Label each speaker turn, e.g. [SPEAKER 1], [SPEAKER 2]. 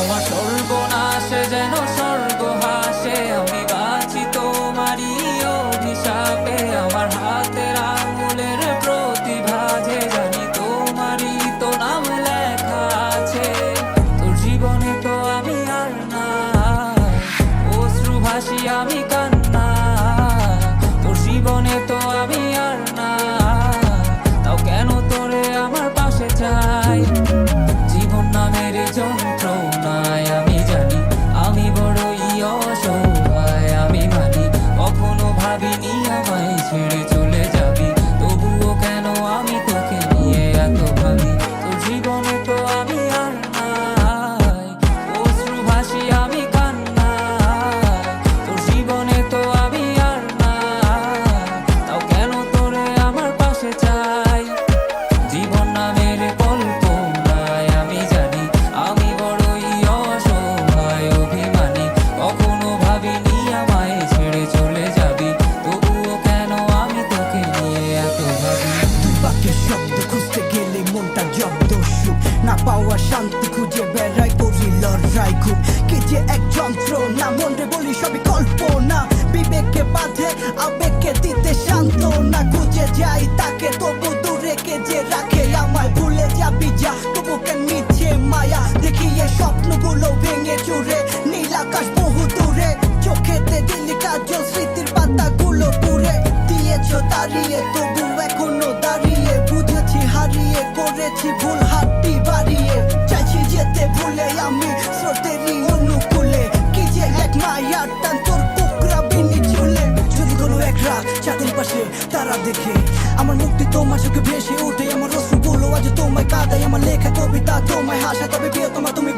[SPEAKER 1] আমার সর্বনাশে যেন স্বর্গ হাসে আমি বাঁচি তোমারই আমার হাতের আঙুলের প্রতিভা যে জানি তোমারই তো নাম লেখা আছে। তোর জীবনে তো আমি
[SPEAKER 2] শব্দ খুঁজতে গেলে মনটা জব্দ সুখ না পাওয়া শান্তি খুঁজে বেড়াই করি লড়াই খুব। কি যে এক যন্ত্র? না মনরে বলি সবই কল্পনা। বিবেককে বাঁধে, আবেগকে দিতে শান্ত না খুঁজে যাই তাকে, তবু দূরে কে যে রাখে? আমায় ভুলে যাবি যা, তবু কেন মিছে মায়া? দেখি এ স্বপ্নগুলো ভেঙে চুরে, নীল আকাশ বহু দূরে। চোখেতে দিলি কাজল, স্মৃতির পাতাগুলো পুরে দিয়েছ দাঁড়িয়ে তবু মায়ার টান তোর কুকরা বিনি চুলে। যদি কোনো এক রাত চাঁদের পাশে তারা দেখে, আমার মুক্তি তোমার চোখে ভেসে ওঠে। আমার বলো আজ তোমায় কাদাই আমার লেখা কবিতা তোমায় হাসা তবে তোমার তুমি